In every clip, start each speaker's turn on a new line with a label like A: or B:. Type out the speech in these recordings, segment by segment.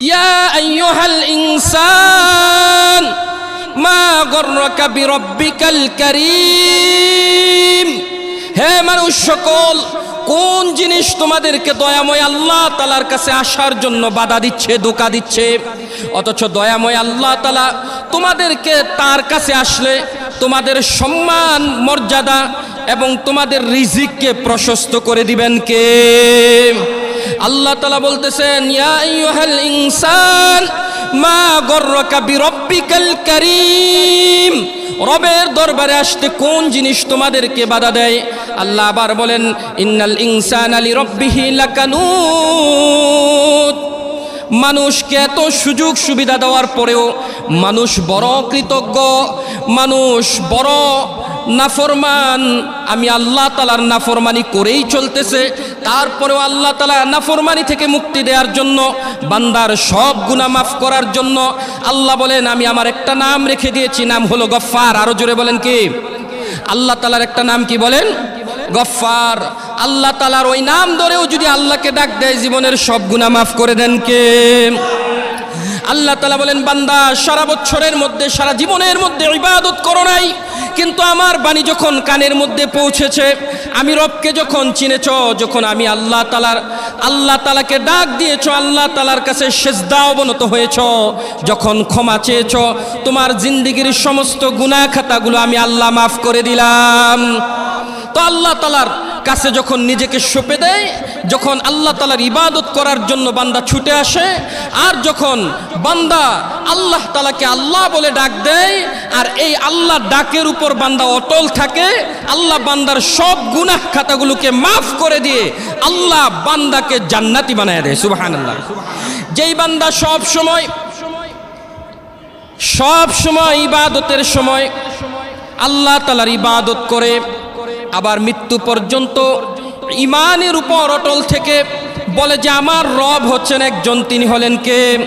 A: يا أيها الإنسان ما غرك بربك الكريم হে মানুষ সকল কোন জিনিস তোমাদেরকে দয়াময় আল্লাহ তালার কাছে আসার জন্য বাধা দিচ্ছে ধোকা দিচ্ছে অথচ দয়াময় আল্লাহ তালা তোমাদেরকে তার কাছে আসলে তোমাদের সম্মান মর্যাদা এবং তোমাদের রিজিককে প্রশস্ত করে দিবেন কে আল্লাহ তালা বলতেছেন ইনসান, মা গর্রকা বিরব্বিকাল কারীম। রবের দরবারে আসতে কোন জিনিস তোমাদেরকে বাধা দেয়? আল্লাহ আবার বলেন, ইন্নাল ইনসান আলী রব্বিহি লাকানুত। মানুষকে এত সুযোগ সুবিধা দেওয়ার পরেও মানুষ বড় কৃতজ্ঞ, মানুষ বড় নাফরমান, আমি আল্লাহ তালার নাফরমানি করেই চলতেছে। তারপরেও আল্লাহ তালা নাফরমানি থেকে মুক্তি দেওয়ার জন্য, বান্দার সব গুণা মাফ করার জন্য আল্লাহ বলেন, আমি আমার একটা নাম রেখে দিয়েছি, নাম হলো গফ্ফার। আরও জোরে বলেন কি? আল্লাহ তালার একটা নাম কি বলেন? গফ্ফার। আল্লাহ তালার ওই নাম ধরেও যদি আল্লাহকে ডাক দেয়, জীবনের সব গুণা মাফ করে দেন কে? আল্লাহ তালা বলেন, বান্দা, সারা বছরের মধ্যে, সারা জীবনের মধ্যে ইবাদত করো নাই, কিন্তু আমার বাণী যখন কানের মধ্যে পৌঁছেছে, আমি রবকে যখন চিনেছ, যখন আমি আল্লাহ তালার আল্লাহ তালাকে ডাক দিয়েছ, আল্লাহ তালার কাছে সেজদা অবনত হয়েছ, যখন ক্ষমা চেয়েছ, তোমার জিন্দিগির সমস্ত গুনাহ খাতাগুলো আমি আল্লাহ মাফ করে দিলাম। তো আল্লাহ তালার কাছে যখন নিজেকে সঁপে দেয়, যখন আল্লাহ তালার ইবাদত করার জন্য বান্দা ছুটে আসে, আর যখন বান্দা আল্লাহ তালাকে আল্লাহ বলে ডাক দেয়, আর এই আল্লাহ ডাকের উপর বান্দা অটল থাকে, আল্লাহ বান্দার সব গুনাহ খাতাগুলোকে মাফ করে দিয়ে আল্লাহ বান্দাকে জান্নাতি বানায় দেয় সুবাহান আল্লাহ যেই বান্দা সব সময় সব সময় ইবাদতের সময় আল্লাহ তালার ইবাদত করে আবার মৃত্যু পর্যন্ত ইমানের উপর অটল থেকে বলে যে আমার রব হচ্ছেন একজন, তিনি হলেন কে?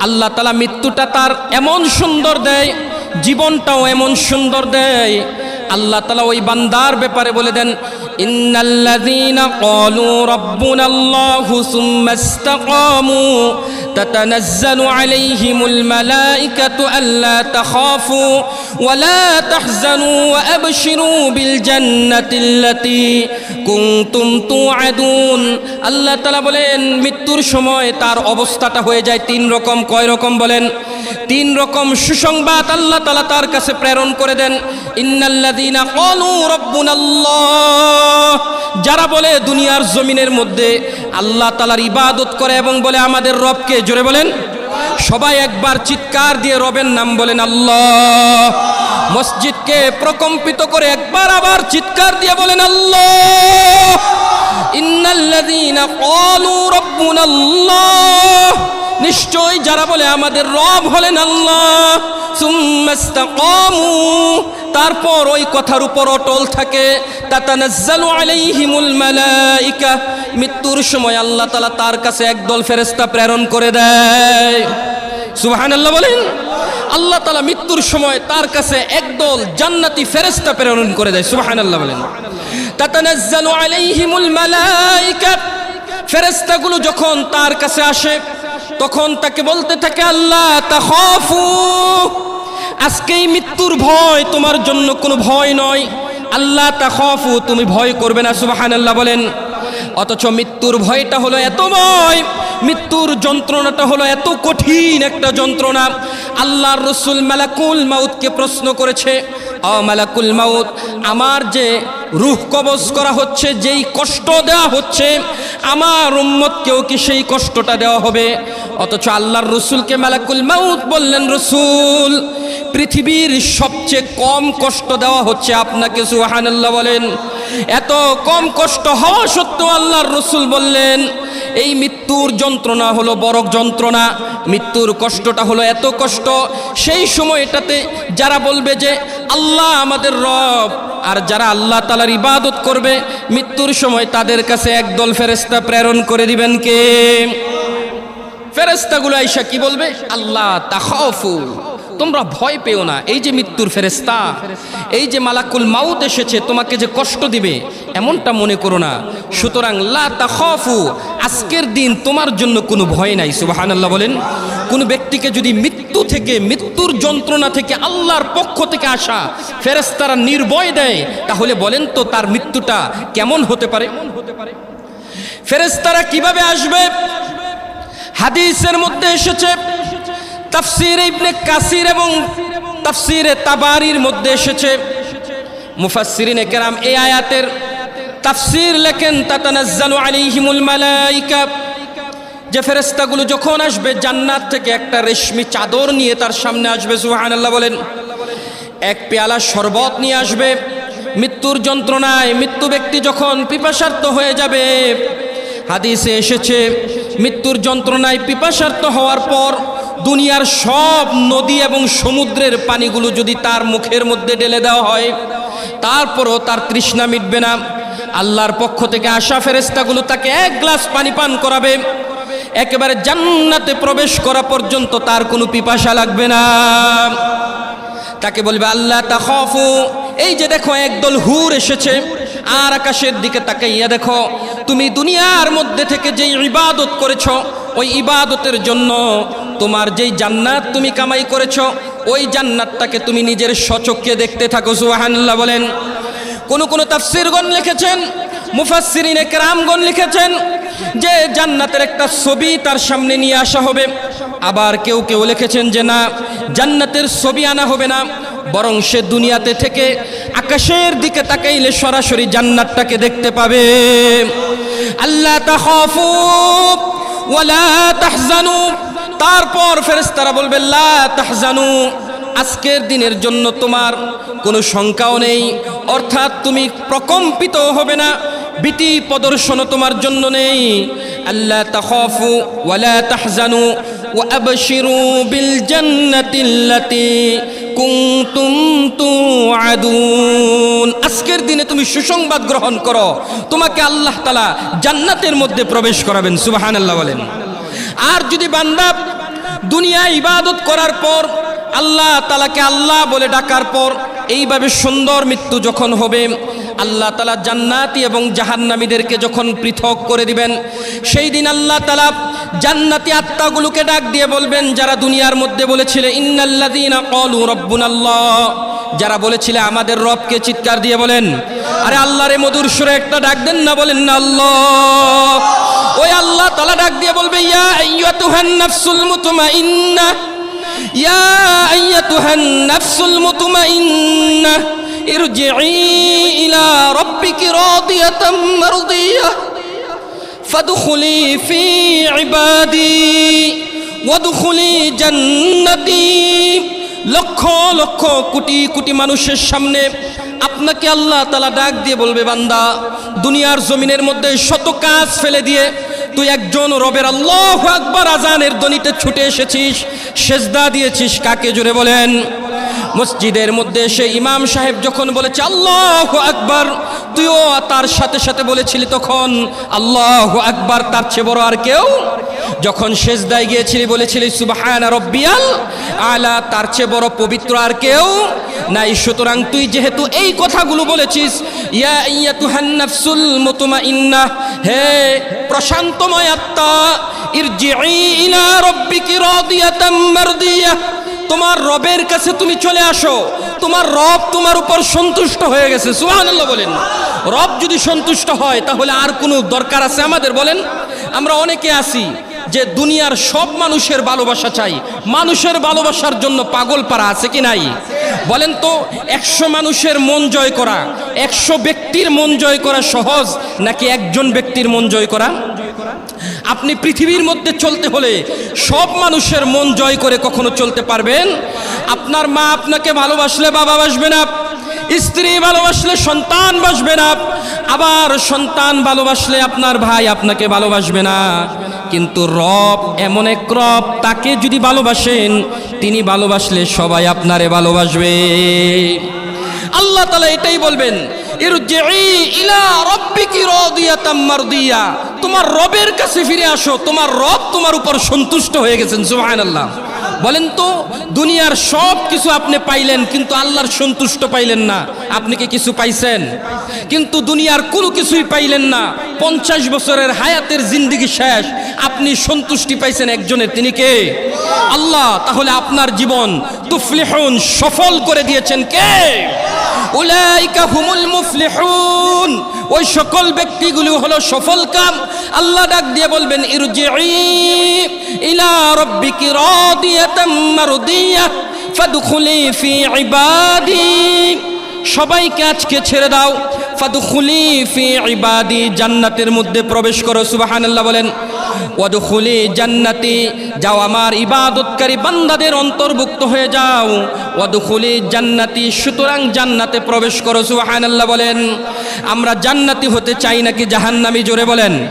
A: আল্লাহ তালা মৃত্যুটা তার এমন সুন্দর দেয়, জীবনটাও এমন সুন্দর দেয়। আল্লাহ তালা ওই বান্দার ব্যাপারে বলে দেন ইন্নাল্লাযীনা ক্বালু রাব্বুনাল্লাহু সুম্মা ইসতাকামু তাতানাজ্জালু আলাইহিমুল মালাইকাতু আল্লা তাখাফু ওয়ালা তাহজানু ওয়া আবশিরু বিল জান্নাতিল্লাতী কুনতুম তুআদুন। আল্লাহ তাআলা বলেন, মৃত্যুর সময় তার অবস্থাটা হয়ে যায় তিন রকম। কয় রকম বলেন? তিন রকম সুসংবাদ আল্লাহ তালা তার কাছে প্রেরণ করে দেন। ইন্নাল্লাযীনা ক্বালু রাব্বুনাল্লাহ যারা বলে দুনিয়ার জমিনের মধ্যে আল্লাহ তালার ইবাদত করে এবং বলে আমাদের রবকে, জোরে বলেন। সবাই একবার চিৎকার দিয়ে রবের নাম বলেন আল্লাহ। মসজিদকে প্রকম্পিত করে একবার আবার চিৎকার দিয়ে বলেন আল্লাহ। ইন্নাল্লাযীনা ক্বালু রাব্বুনাল্লাহ। নিশ্চয় যারা বলে আমাদের রব হলেন আল্লাহ তারপর ওই কথার উপর অটল থাকে মৃত্যুর সময় আল্লাহ তালা তার কাছে একদল ফেরেস্তা প্রেরণ করে দেয়। সুবহানাল্লাহ বলেন, আল্লাহ তালা মৃত্যুর সময় তার কাছে একদল জান্নাতি ফেরেস্তা প্রেরণ করে দেয়, সুবহানাল্লাহ বলেন। তাতানাজ্জালু আলাইহিমুল মালাইকা, ফেরেশতাগুলো যখন তার কাছে আসে তখন তাকে বলতে থাকে, আল্লাহ তা তাখাফু। আজকেই মৃত্যুর ভয় তোমার জন্য কোনো ভয় নয়। আল্লাহ, তাখাফু, তুমি ভয় করবে না। সুবহানাল্লাহ বলেন। অথচ মৃত্যুর ভয়টা হলো এত ভয়, মৃত্যুর যন্ত্রণাটা হলো এত কঠিন একটা যন্ত্রণা। আল্লাহর রসুল মালাকুল মাউতকে প্রশ্ন করেছে, অ মালাকুল মাউত, আমার যে রুহ কবজ করা হচ্ছে, যেই কষ্ট দেওয়া হচ্ছে আমার উম্মতকেও কি সেই কষ্টটা দেওয়া হবে? অথচ আল্লাহর রসুলকে মালাকুল মাউত বললেন, রসুল, পৃথিবীর সবচেয়ে কম কষ্ট দেওয়া হচ্ছে আপনাকে সুহানাল্লাহ বলেন। এত কম কষ্ট হওয়া সত্ত্বেও আল্লাহর রসুল বললেন, এই মৃত্যুর যন্ত্রণা হলো বড় যন্ত্রণা। মৃত্যুর কষ্টটা হলো এত কষ্ট। সেই সময়টাতে যারা বলবে যে, আল্লাহ আমাদের রব আর যারা আল্লাহ তালার ইবাদত করবে, মৃত্যুর সময় তাদের কাছে একদল ফেরেস্তা প্রেরণ করে দিবেন কে? ফেরেস্তাগুলো আইসা কি বলবে? আল্লাহ তাখাফু। তোমরা ভয় পেও না। এই যে মৃত্যুর ফেরেস্তা এই যে মালাকুল মাউত এসেছে, তোমাকে যে কষ্ট দিবে, এমনটা মনে করো না। সুতরাং আজকের দিন তোমার জন্য কোনো ভয় নাই, সুবহানাল্লাহ বলেন। কোন ব্যক্তিকে যদি মৃত্যু থেকে, মৃত্যুর যন্ত্রণা থেকে আল্লাহর পক্ষ থেকে আসা ফেরেস্তারা নির্ভয় দেয়, তাহলে বলেন তো তার মৃত্যুটা কেমন হতে পারে? ফেরেস্তারা কীভাবে আসবে? হাদিসের মধ্যে এসেছে তাফসির ইবনে কাসির এবং তাফসিরে তাবারির মধ্যে এসেছে। মুফাসসিরিনে কেরাম এই আয়াতের তাফসির লেখেন, তাতানাজ্জালু আলাইহিমুল মালাইকা। যে ফেরেস্তাগুলো যখন আসবে জান্নাত থেকে একটা রেশমি চাদর নিয়ে তার সামনে আসবে, সুবহানাল্লাহ বলেন। এক পেয়ালা শরবত নিয়ে আসবে। মৃত্যুর যন্ত্রণায় মৃত্যু ব্যক্তি যখন পিপাসার্থ হয়ে যাবে, হাদিসে এসেছে, মৃত্যুর যন্ত্রণায় পিপাসার্থ হওয়ার পর দুনিয়ার সব নদী এবং সমুদ্রের পানিগুলো যদি তার মুখের মধ্যে ঢেলে দেওয়া হয়, তারপরও তার তৃষ্ণা মিটবে না। আল্লাহর পক্ষ থেকে আসা ফেরেস্তাগুলো তাকে এক গ্লাস পানি পান করাবে। একেবারে জান্নাতে প্রবেশ করা পর্যন্ত তার কোনো পিপাসা লাগবে না। তাকে বলবে আল্লাহ তা তাখফু। এই যে দেখো, একদল হুর এসেছে। আর আকাশের দিকে তাকাইয়া দেখো, তুমি দুনিয়ার মধ্যে থেকে যেই ইবাদত করেছ, ওই ইবাদতের জন্য তোমার যেই জান্নাত তুমি কামাই করেছ, ওই জান্নাতটাকে তুমি নিজের সচক্ষে দেখতে থাকো, সুবহানাল্লাহ বলেন। কোন কোন তাফসিরগণ লিখেছেন, মুফাসসিরিন একরামগণ লিখেছেন যে জান্নাতের একটা ছবি তার সামনে নিয়ে আসা হবে। আবার কেউ কেউ লিখেছেন যে না, জান্নাতের ছবি আনা হবে না, বরং সে দুনিয়াতে থেকে আকাশের দিকে তাকাইলে সরাসরি জান্নাতটাকে দেখতে পাবে। আল্লাহ তাখাফু ওয়ালা তাহজানু। তারপর ফেরেশতারা বলবে তাহজানু, আজকের দিনের জন্য তোমার কোনো শঙ্কাও নেই। অর্থাৎ তুমি প্রকম্পিত হবে না, ভীতি প্রদর্শনও তোমার জন্য নেই। আল্লাহ তাখাফু ওয়ালা তাহজানু ওয়াবশিরু বিল জান্নাতিল্লাতি কুনতুম তুআদুন। আজকের দিনে তুমি সুসংবাদ গ্রহণ করো। তোমাকে আল্লাহ তাআলা জান্নাতের মধ্যে প্রবেশ করাবেন, সুবহানাল্লাহ বলেন। আর যদি বান্দা দুনিয়া ইবাদত করার পর আল্লাহ তালাকে আল্লাহ বলে ডাকার পর এইভাবে সুন্দর মৃত্যু যখন হবে, আল্লাহ তালা জান্নাতি এবং জাহান্নামীদেরকে যখন পৃথক করে দিবেন, সেই দিন আল্লাহ তালা জান্নাতি আত্মাগুলোকে ডাক দিয়ে বলবেন, যারা দুনিয়ার মধ্যে বলেছিল, ইন্নাল্লাযীনা ক্বালু রাব্বুনাল্লাহ যারা বলেছিল, আমাদের রবকে চিৎকার দিয়ে বলেন। আরে আল্লাহরে মধুর সুরে একটা ডাক দেন না, বলেন না আল্লাহ। ওই আল্লাহ তালা ডাক দিয়ে বলবে ইয়া আইয়াতুহান নাফসুল মুতমাইন্না ইয়া আইয়াতুহান নাফসুল মুতমাইন্না ارجعي إلى ربك راضية مرضية فادخلي في عبادي وادخلي جنتي লক্ষ লক্ষ কোটি কোটি মানুষের সামনে আপনাকে আল্লাহ তালা ডাক দিয়ে বলবে বান্দা দুনিয়ার জমিনের মধ্যে শত কাজ ফেলে দিয়ে তুই একজন রবের আল্লাহ একবার আজানের দনিতে ছুটে এসেছিস সেজদা দিয়েছিস কাকে জুড়ে বলেন? মসজিদের মধ্যে এসে ইমাম সাহেব যখন বলেছে, আল্লাহ আকবার, তুইও তার সাথে সাথে বলেছিলি তখন, আল্লাহ আকবার, তার চেয়ে বড় আর কেউ? যখন শেষদায় গিয়েছিলি বলেছিলি, সুবাহান রব্বিয়াল আলা, তার চেয়ে বড় পবিত্র আর কেউ নাই। সুতরাং তুই যেহেতু এই কথাগুলো বলেছিস, ইয়া ইয়াতুহান নাফসুল মুতমাইন্না, হে প্রশান্তময় আত্মা ইরজিই ইলা রব্বিকি রাদিয়াতাম মারদিয়াহ তোমার রবের কাছে তুমি চলে আসো। তোমার রব তোমার উপর সন্তুষ্ট হয়ে গেছে। সুবহানাল্লাহ বলেন। রব যদি সন্তুষ্ট হয়, তাহলে আর কোনো দরকার আছে আমাদের বলেন? আমরা অনেকে আছি যে দুনিয়ার সব মানুষের ভালোবাসা চাই। মানুষের ভালোবাসার জন্য পাগল পারা আছে কি নাই? বলেন তো, একশো মানুষের মন জয় করা, একশো ব্যক্তির মন জয় করা সহজ নাকি একজন ব্যক্তির মন জয় করা? আপনি পৃথিবীর মধ্যে চলতে হলে সব মানুষের মন জয় করে কখনো চলতে পারবেন? আপনার মা আপনাকে ভালোবাসলে বাবা বাসবে না, স্ত্রী ভালোবাসলে সন্তান বাসবে না, আবার সন্তান ভালোবাসলে আপনার ভাই আপনাকে ভালোবাসবে না। কিন্তু রব এমন এক রব, তাকে যদি ভালোবাসেন, তিনি ভালোবাসলে সবাই আপনারে ভালোবাসবে। আল্লাহ তালা এটাই বলবেন তোমার রবের কাছে ফিরে আসো। তোমার রব তোমার উপর সন্তুষ্ট হয়ে গেছেন, সুবহানাল্লাহ। বলেন তো, দুনিয়ার সব কিছু আপনি পাইলেন, কিন্তু আল্লাহর সন্তুষ্ট পাইলেন না। আপনি কি কিছু পাইছেন? কিন্তু দুনিয়ার কোনো কিছুই পাইলেন না। পঞ্চাশ বছরের হায়াতের জিন্দিগি শেষ। আপনি সন্তুষ্টি পাইছেন একজনের, তিনি কে? আল্লাহ। তাহলে আপনার জীবন তুফলিহুন সফল করে দিয়েছেন কে? উলাইকা হুমুল মুফলিহুন ওই সকল ব্যক্তিগুলো হলো সফল কাম আল্লাহ ডাক দিয়ে বলবেন ইরজিই ইলা রাব্বিকি রাদিয়াতাম মারদিয়া ফাদখুলি ফি ইবাদি সবাইকে আজকে ছেড়ে দাও। ফাদখুলি ফি ইবাদি, জান্নাতের মধ্যে প্রবেশ করো, সুবহানাল্লাহ বলেন। ওয়াদখুলি জান্নাতি, যাও আমার ইবাদতকারী বান্দাদের অন্তর্ভুক্ত হয়ে যাও। ওয়াদখুলি জান্নাতি, সুতরাং জান্নাতে প্রবেশ করো, সুবহানাল্লাহ বলেন। আমরা জান্নাতি হতে চাই নাকি জাহান্নামি? জোরে বলেন।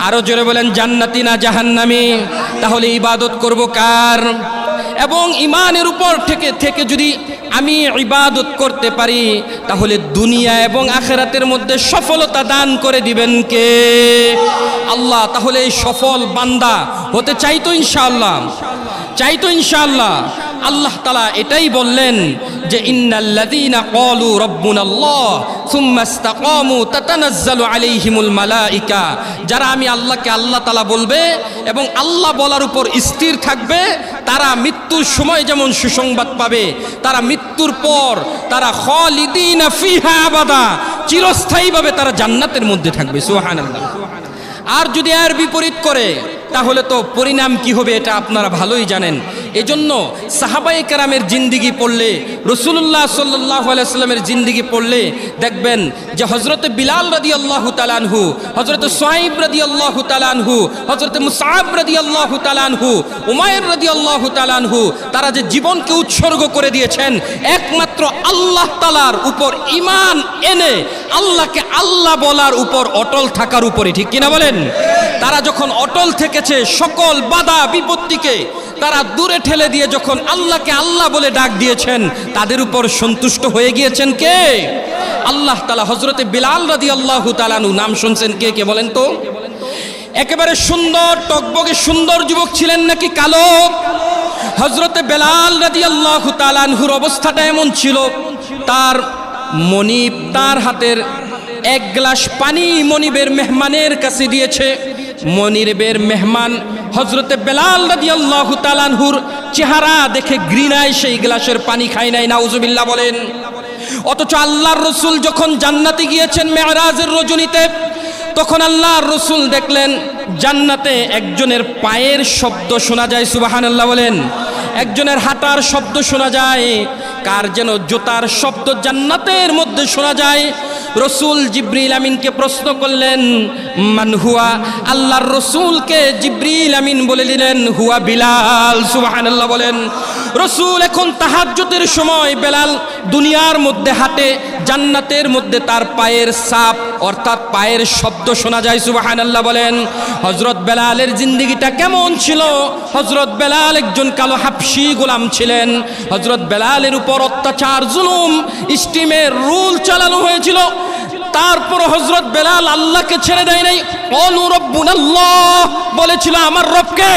A: আরও জোরে বলেন, জান্নাতি না জাহান্নামি? তাহলে ইবাদত করব কার? এবং ইমানের উপর থেকে থেকে যদি আমি ইবাদত করতে পারি, তাহলে দুনিয়া এবং আখেরাতের মধ্যে সফলতা দান করে দিবেন কে? আল্লাহ, তাহলে এই সফল বান্দা হতে চাইতো ইনশাআল্লাহ। চাইতো ইনশাআল্লাহ। আল্লাহ তালা এটাই বললেন যে যারা আমি আল্লাহকে আল্লাহ তালা বলবে এবং আল্লাহ বলার উপর স্থির থাকবে, তারা মৃত্যুর সময় যেমন সুসংবাদ পাবে, তারা মৃত্যুর পর তারা আবাদা, চিরস্থায়ীভাবে তারা জান্নাতের মধ্যে থাকবে, সুবহানাল্লাহ। আর যদি এর বিপরীত করে, তাহলে তো পরিণাম কি হবে এটা আপনারা ভালোই জানেন। এজন্য সাহাবাই কেরামের জিন্দিগি পড়লে রসুল্লাহ সাল্লাহ আলাইস্লামের জিন্দিগি পড়লে দেখবেন যে হজরত বিলাল রদি আল্লাহ তালানহু হজরত সোহাইব রদি আল্লাহ তালানহু হজরত মুসাব রাদি আল্লাহ তালানহু উমায়ের রদি আল্লাহ তালানহু তারা যে জীবনকে উৎসর্গ করে দিয়েছেন, একমাত্র আল্লাহ তালার উপর ইমান এনে আল্লাহকে আল্লাহ বলার উপর অটল থাকার উপরে ঠিক কিনা বলেন? তারা যখন অটল থেকেছে, সকল বাধা বিপত্তিকে তারা দূরে ঠেলে দিয়ে যখন আল্লাহকে আল্লাহ বলে ডাক দিয়েছেন, তাদের উপর সন্তুষ্ট হয়ে গিয়েছেন কে? আল্লাহ তালা হজরতে বিলাল রাদি আল্লাহ তালানু নাম শুনছেন কে কে বলেন তো? একেবারে সুন্দর, টকবগে সুন্দর যুবক ছিলেন নাকি কালো? হজরতে বেলাল রাদি আল্লাহ তালানহুর অবস্থাটা এমন ছিল, তার মনিব তার হাতের এক গ্লাস পানি মনিবের মেহমানের কাছে দিয়েছে। মনিরবের মেহমান হজরতে বেলাল রাদি আল্লাহ তালানহুর চেহারা দেখে ঘৃণায় সেই গ্লাসের পানি খাই নাই, নাউজুবিল্লাহ বলেন। অথচ আল্লাহর রসুল যখন জান্নাতে গিয়েছেন মেহরাজের রজনীতে, তখন আল্লাহর রসুল দেখলেন জান্নাতে একজনের পায়ের শব্দ শোনা যায় সুবাহান আল্লাহ বলেন। একজনের হাঁটার শব্দ শোনা যায়, কার যেন জোতার শব্দ জান্নাতের মধ্যে শোনা যায় রসুল জিব্রিল আমিনকে প্রশ্ন করলেন, মান হুয়া? আল্লাহর রসুলকে জিব্রিল আমিন বলে দিলেন, হুয়া বিলাল। সুবাহ বলেন। রসুল এখন তাহাজ্জুতের সময় বেলাল দুনিয়ার মধ্যে হাঁটে, জান্নাতের মধ্যে তার পায়ের সাপ, অর্থাৎ পায়ের শব্দ শোনা যায় সুবাহান আল্লাহ বলেন। হজরত বেলালের জিন্দিগিটা কেমন ছিল? হজরত বেলাল একজন কালো হাফসি গোলাম ছিলেন। হজরত বেলালের উপর অত্যাচার, জুলুম, স্টিমের রুল চালানো হয়েছিল। তারপর হজরত বেলাল আল্লাহকে ছেড়ে দেয় নাই। অনুরব্বুন আল্লাহ বলেছিল, আমার রবকে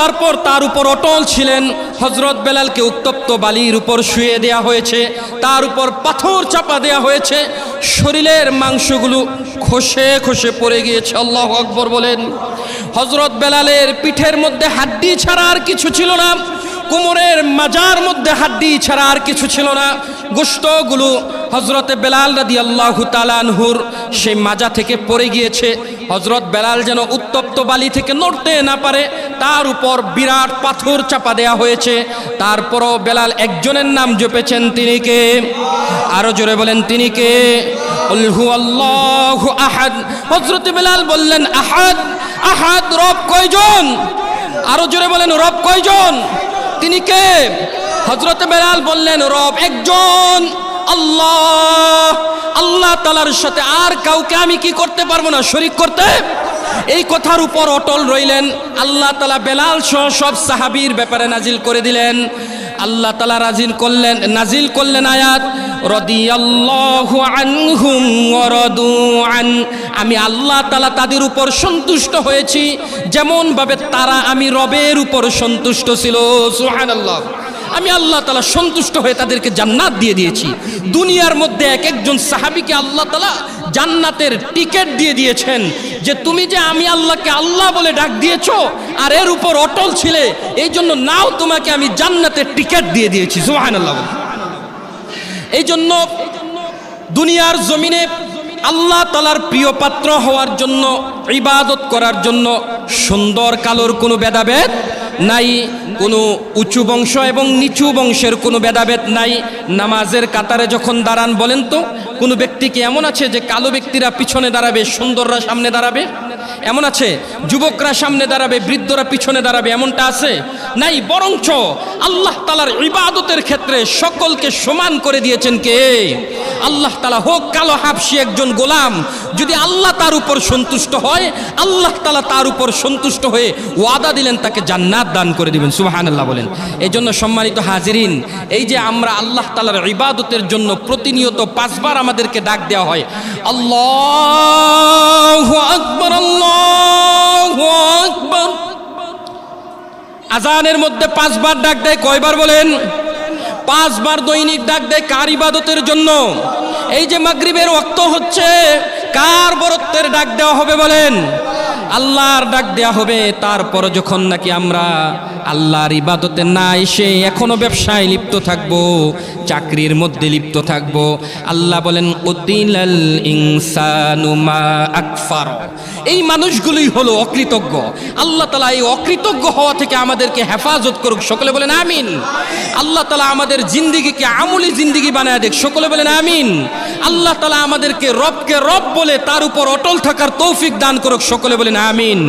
A: তারপর তার উপর অটল ছিলেন। হজরত বেলালকে উত্তপ্ত বালির উপর শুয়ে দেয়া হয়েছে, তার উপর পাথর চাপা দেয়া হয়েছে। শরীরের মাংসগুলো খসে খসে পড়ে গিয়েছে, আল্লাহ আকবর বলেন। হজরত বেলালের পিঠের মধ্যে হাড্ডি ছাড়া আর কিছু ছিল না। কোমরের মাজার মধ্যে হাড্ডি ছাড়া আর কিছু ছিল না। গোস্তগুলো হজরতে বেলাল রাদি আল্লাহ তালানহুর সেই মাজা থেকে পড়ে গিয়েছে। হজরত বেলাল যেন উত্তপ্ত বালি থেকে নড়তে না পারে, তার উপর বিরাট পাথর চাপা দেয়া হয়েছে। তারপরও বেলাল একজনের নাম জপেছেন, তিনি কে? আরও জোরে বলেন, তিনি কে? আহাদ। হজরত বেলাল বললেন, আহাদ আহাদ, রব কয়জন? আরও জোরে বলেন, রব কয়জন? তিনি কে? হজরত বেলাল বললেন, রব একজন। আল্লাহ। আল্লাহ তালার সাথে আর কাউকে আমি কি করতে পারব না? শরিক করতে এই কথার উপর অটল রইলেন। আল্লাহ তালা বেলাল সহ সব সাহাবির ব্যাপারে নাজিল করে দিলেন। আল্লাহ তালা রাজিল করলেন, নাজিল করলেন আয়াত আমি আল্লাহ তালা তাদের উপর সন্তুষ্ট হয়েছি। যেমন ভাবে তারা আমি রবের উপর সন্তুষ্ট ছিল। সুবহানাল্লাহ। আমি আল্লাহ তালা সন্তুষ্ট হয়ে তাদেরকে জান্নাত দিয়ে দিয়েছি। দুনিয়ার মধ্যে এক একজন সাহাবিকে আল্লাহ তালা জান্নাতের টিকিট দিয়ে দিয়েছেন যে তুমি যে আমি আল্লাহকে আল্লাহ বলে ডাক দিয়েছ আর এর উপর অটল ছিলে, এই জন্য নাও তোমাকে আমি জান্নাতের টিকিট দিয়ে দিয়েছি। জোহান আল্লাহ এই জন্য দুনিয়ার জমিনে আল্লাহ তালার প্রিয় পাত্র হওয়ার জন্য, ইবাদত করার জন্য সুন্দর কালোর কোনো ভেদাভেদ নাই, কোনো উঁচু বংশ এবং নিচু বংশের কোনো ভেদাভেদ নাই। নামাজের কাতারে যখন দাঁড়ান বলেন তো, কোনো ব্যক্তি কি এমন আছে যে কালো ব্যক্তিরা পিছনে দাঁড়াবে, সুন্দররা সামনে দাঁড়াবে? এমন আছে? যুবকরা সামনে দাঁড়াবে, বৃদ্ধরা পিছনে দাঁড়াবে, এমনটা আছে? নাই, বরঞ্চ আল্লাহ তালার ইবাদতের ক্ষেত্রে সকলকে সমান করে দিয়েছেন কে? আল্লাহ তালা হোক, কালো হাফসি একজন গোলাম, যদি আল্লাহ তার উপর সন্তুষ্ট হয়, আল্লাহ তালা তার উপর সন্তুষ্ট হয়ে ওয়াদা দিলেন, তাকে জান্নাত দান করে দিবেন। সুবাহান আল্লাহ বলেন। এই জন্য সম্মানিত হাজিরিন, এই যে আমরা আল্লাহ তালার ইবাদতের জন্য প্রতিনিয়ত পাঁচবার আমাদেরকে ডাক দেওয়া হয়, আল্লাহ আকবর, আল্লাহ আজানের মধ্যে পাঁচবার ডাক দেয়, কয়বার বলেন? পাঁচবার দৈনিক ডাক দেয় কার ইবাদতের জন্য? এই যে মাগরিবের রক্ত হচ্ছে, কার বরত্বের ডাক দেওয়া হবে বলেন? আল্লাহর ডাক দেওয়া হবে, তারপর যখন নাকি আমরা আল্লাহর ইবাদতে না এসে এখনও ব্যবসায় লিপ্ত থাকব, চাকরির মধ্যে লিপ্ত থাকব। আল্লাহ বলেন উদ্দিনাল ইনসানু মা আকফার। এই মানুষগুলোই হলো অকৃতজ্ঞ। আল্লাহ তালা এই অকৃতজ্ঞ হওয়া থেকে আমাদেরকে হেফাজত করুক, সকলে বলেন, আমিন। আল্লাহ তালা আমাদের জিন্দিগিকে আমলি জিন্দিগি বানায় দেখ, সকলে বলেন, আমিন। আল্লাহ তালা আমাদেরকে রবকে রব বলে তার উপর অটল থাকার তৌফিক দান করুক, সকলে বলেন আমিন।